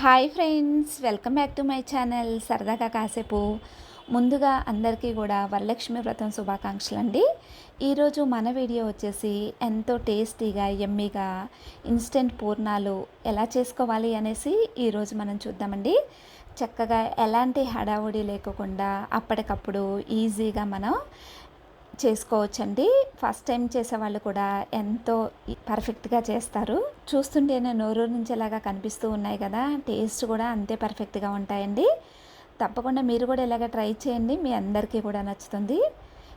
Hi friends welcome back to my channel. సరదాగా కాసేపు ముందుగా అందరికీ కూడా వరలక్ష్మి వ్రతం శుభాకాంక్షలు అండి ఈరోజు మన వీడియో వచ్చేసి ఎంతో టేస్టీగా ఎమ్మీగా ఇన్స్టెంట్ పూర్ణాలు ఎలా చేసుకోవాలి అనేసి ఈరోజు మనం చూద్దామండి. చక్కగా ఎలాంటి హడావుడి లేకుండా అప్పటికప్పుడు ఈజీగా మనం చేసుకోవచ్చండి. ఫస్ట్ టైం చేసే వాళ్ళు కూడా ఎంతో పర్ఫెక్ట్గా చేస్తారు. చూస్తుంటేనే నోరు నుంచి ఎలాగా కనిపిస్తూ ఉన్నాయి కదా. టేస్ట్ కూడా అంతే పర్ఫెక్ట్గా ఉంటాయండి. తప్పకుండా మీరు కూడా ఇలాగ ట్రై చేయండి. మీ అందరికీ కూడా నచ్చుతుంది.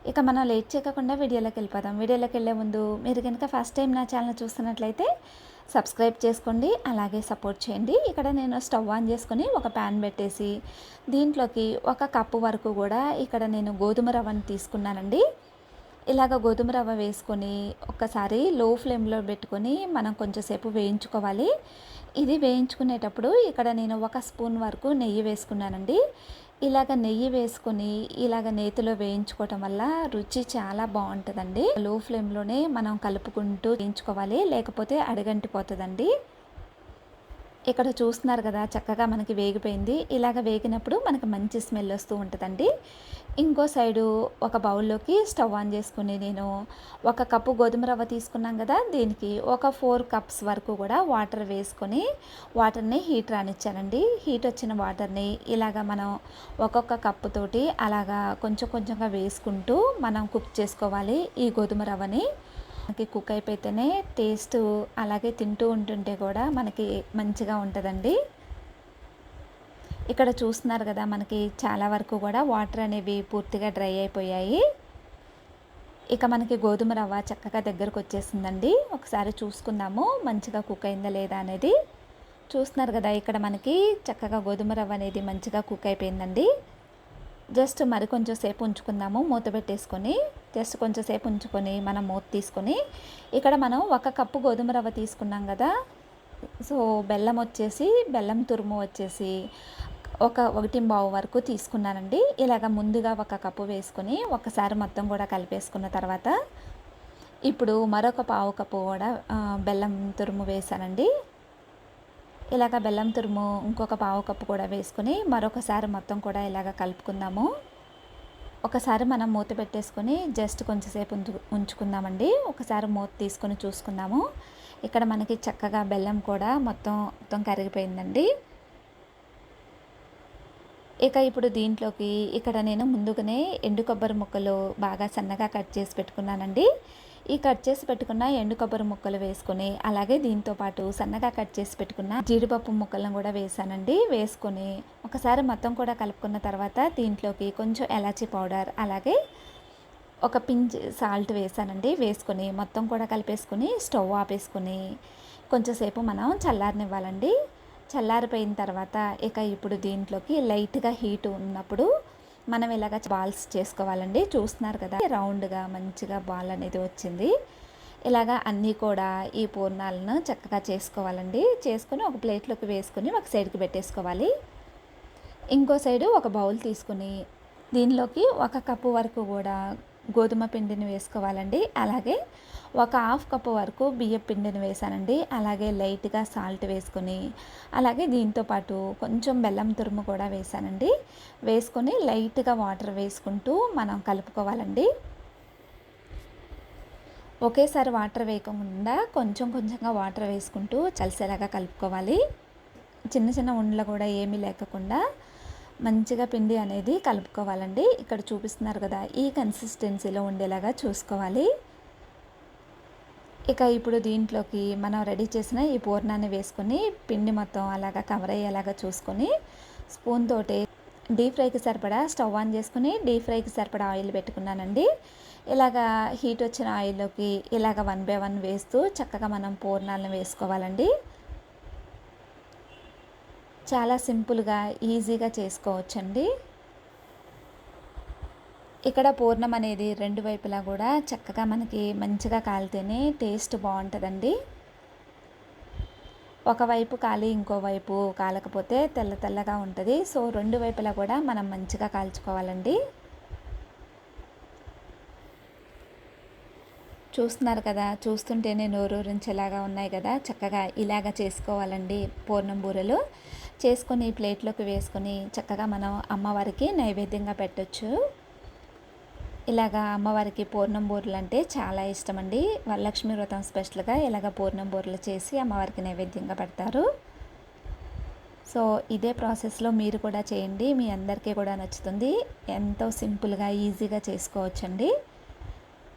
ఇక మనం లేట్ చేయకుండా వీడియోలోకి వెళ్ళిపోదాం. వీడియోలోకి వెళ్ళే ముందు మీరు కనుక ఫస్ట్ టైం నా ఛానల్ చూస్తున్నట్లయితే సబ్స్క్రైబ్ చేసుకోండి. అలాగే సపోర్ట్ చేయండి. ఇక్కడ నేను స్టవ్ ఆన్ చేసుకుని ఒక ప్యాన్ పెట్టేసి దీంట్లోకి ఒక కప్పు వరకు కూడా ఇక్కడ నేను గోధుమ రవ్వను తీసుకున్నానండి. ఇలాగ గోధుమ రవ్వ వేసుకొని ఒక్కసారి లో ఫ్లేమ్లో పెట్టుకొని మనం కొంచెంసేపు వేయించుకోవాలి. ఇది వేయించుకునేటప్పుడు ఇక్కడ నేను ఒక స్పూన్ వరకు నెయ్యి వేసుకున్నానండి. ఇలాగ నెయ్యి వేసుకొని ఇలాగ నేతిలో వేయించుకోవటం వల్ల రుచి చాలా బాగుంటుందండి. లో ఫ్లేమ్లోనే మనం కలుపుకుంటూ వేయించుకోవాలి. లేకపోతే అడగంటిపోతుందండి. ఇక్కడ చూస్తున్నారు కదా చక్కగా మనకి వేగిపోయింది. ఇలాగ వేగినప్పుడు మనకి మంచి స్మెల్ వస్తూ ఉంటుందండి. ఇంకో సైడు ఒక బౌల్లోకి స్టవ్ ఆన్ చేసుకుని నేను ఒక కప్పు గోధుమ రవ్వ తీసుకున్నాం కదా దీనికి ఒక ఫోర్ కప్స్ వరకు కూడా వాటర్ వేసుకొని వాటర్ని హీట్ రానిచ్చానండి. హీట్ వచ్చిన వాటర్ని ఇలాగ మనం ఒక్కొక్క కప్పుతోటి అలాగా కొంచెం కొంచెంగా వేసుకుంటూ మనం కుక్ చేసుకోవాలి ఈ గోధుమ రవ్వని. మనకి కుక్ అయిపోతేనే టేస్ట్ అలాగే తింటూ ఉంటుంటే కూడా మనకి మంచిగా ఉంటుందండి. ఇక్కడ చూస్తున్నారు కదా మనకి చాలా వరకు కూడా వాటర్ అనేవి పూర్తిగా డ్రై అయిపోయాయి. ఇక మనకి గోధుమ రవ్వ చక్కగా దగ్గరకు వచ్చేసిందండి. ఒకసారి చూసుకుందాము మంచిగా కుక్ అయిందా లేదా అనేది. చూస్తున్నారు కదా ఇక్కడ మనకి చక్కగా గోధుమ రవ్వ అనేది మంచిగా కుక్ అయిపోయిందండి. జస్ట్ మరి కొంచెం సేపు ఉంచుకుందాము మూత పెట్టేసుకొని జస్ట్ కొంచెం సేపు ఉంచుకొని మనం మూత తీసుకొని ఇక్కడ మనం ఒక కప్పు గోధుమ రవ్వ తీసుకున్నాం కదా సో బెల్లం వచ్చేసి బెల్లం తురుము వచ్చేసి ఒక ఒకటి బావు వరకు తీసుకున్నానండి. ఇలాగ ముందుగా ఒక కప్పు వేసుకొని ఒకసారి మొత్తం కూడా కలిపేసుకున్న తర్వాత ఇప్పుడు మరొక పావు కప్పు కూడా బెల్లం తురుము వేసానండి ఇలాగ బెల్లం తురుము ఇంకొక పావు కప్పు కూడా వేసుకొని మరొకసారి మొత్తం కూడా ఇలాగ కలుపుకుందాము. ఒకసారి మనం మూత పెట్టేసుకొని జస్ట్ కొంచెంసేపు ఉంచు ఉంచుకుందామండి. ఒకసారి మూత తీసుకొని చూసుకుందాము. ఇక్కడ మనకి చక్కగా బెల్లం కూడా మొత్తం మొత్తం కరిగిపోయిందండి. ఇక ఇప్పుడు దీంట్లోకి ఇక్కడ నేను ముందుగానే ఎండు కొబ్బరి ముక్కలు బాగా సన్నగా కట్ చేసి పెట్టుకున్నానండి. ఈ కట్ చేసి పెట్టుకున్న ఎండు కొబ్బరి ముక్కలు వేసుకొని అలాగే దీంతో పాటు సన్నగా కట్ చేసి పెట్టుకున్న జీడిపప్పు ముక్కలను కూడా వేసానండి. వేసుకొని ఒకసారి మొత్తం కూడా కలుపుకున్న తర్వాత దీంట్లోకి కొంచెం ఎలాచీ పౌడర్ అలాగే ఒక పించ్ సాల్ట్ వేసానండి. వేసుకొని మొత్తం కూడా కలిపేసుకొని స్టవ్ ఆపేసుకుని కొంచెంసేపు మనం చల్లారనివ్వాలండి. చల్లారిపోయిన తర్వాత ఇక ఇప్పుడు దీంట్లోకి లైట్గా హీట్ ఉన్నప్పుడు మనం ఇలాగ బాల్స్ చేసుకోవాలండి. చూస్తున్నారు కదా రౌండ్గా మంచిగా బాల్ అనేది వచ్చింది. ఇలాగా అన్నీ కూడా ఈ పూర్ణాలను చక్కగా చేసుకోవాలండి. చేసుకొని ఒక ప్లేట్లోకి వేసుకొని ఒక సైడ్కి పెట్టేసుకోవాలి. ఇంకో సైడు ఒక బౌల్ తీసుకుని దీనిలోకి ఒక కప్పు వరకు కూడా గోధుమ పిండిని వేసుకోవాలండి. అలాగే ఒక హాఫ్ కప్ వరకు బియ్య పిండిని వేసానండి. అలాగే లైట్గా సాల్ట్ వేసుకొని అలాగే దీంతో పాటు కొంచెం బెల్లం తురుము కూడా వేసానండి. వేసుకొని లైట్గా వాటర్ వేసుకుంటూ మనం కలుపుకోవాలండి. ఒకేసారి వాటర్ వేయకుండా కొంచెం కొంచెంగా వాటర్ వేసుకుంటూ చలిసేలాగా కలుపుకోవాలి. చిన్న చిన్న ఉండలు కూడా ఏమీ లేకుండా మంచిగా పిండి అనేది కలుపుకోవాలండి. ఇక్కడ చూపిస్తున్నారు కదా ఈ కన్సిస్టెన్సీలో ఉండేలాగా చూసుకోవాలి. ఇక ఇప్పుడు దీంట్లోకి మనం రెడీ చేసిన ఈ పూర్ణాన్ని వేసుకొని పిండి మొత్తం అలాగా కవర్ అయ్యేలాగా చూసుకొని స్పూన్ తోటి డీప్ ఫ్రైకి సరిపడా స్టవ్ ఆన్ చేసుకుని డీప్ ఫ్రైకి సరిపడా ఆయిల్ పెట్టుకున్నానండి. ఇలాగా హీట్ వచ్చిన ఆయిల్లోకి ఇలాగ వన్ బై వన్ వేస్తూ చక్కగా మనం పూర్ణాలను వేసుకోవాలండి. చాలా సింపుల్గా ఈజీగా చేసుకోవచ్చండి. ఇక్కడ పూర్ణం అనేది రెండు వైపులా కూడా చక్కగా మనకి మంచిగా కాలితేనే టేస్ట్ బాగుంటుందండి. ఒకవైపు కాలి ఇంకోవైపు కాలకపోతే తెల్ల తెల్లగా ఉంటుంది. సో రెండు వైపులా కూడా మనం మంచిగా కాల్చుకోవాలండి. చూస్తున్నారు కదా చూస్తుంటేనే నోరూరించేలాగా ఉన్నాయి కదా చక్కగా ఇలాగ చేసుకోవాలండి పూర్ణం బూరెలు. చేసుకొని ప్లేట్లోకి వేసుకొని చక్కగా మనం అమ్మవారికి నైవేద్యంగా పెట్టొచ్చు. ఇలాగా అమ్మవారికి పూర్ణం బూరలు అంటే చాలా ఇష్టం అండి వరలక్ష్మి వ్రతం స్పెషల్గా ఇలాగ పూర్ణం బూరెలు చేసి అమ్మవారికి నైవేద్యంగా పెడతారు. సో ఇదే ప్రాసెస్లో మీరు కూడా చేయండి. మీ అందరికీ కూడా నచ్చుతుంది. ఎంతో సింపుల్గా ఈజీగా చేసుకోవచ్చండి.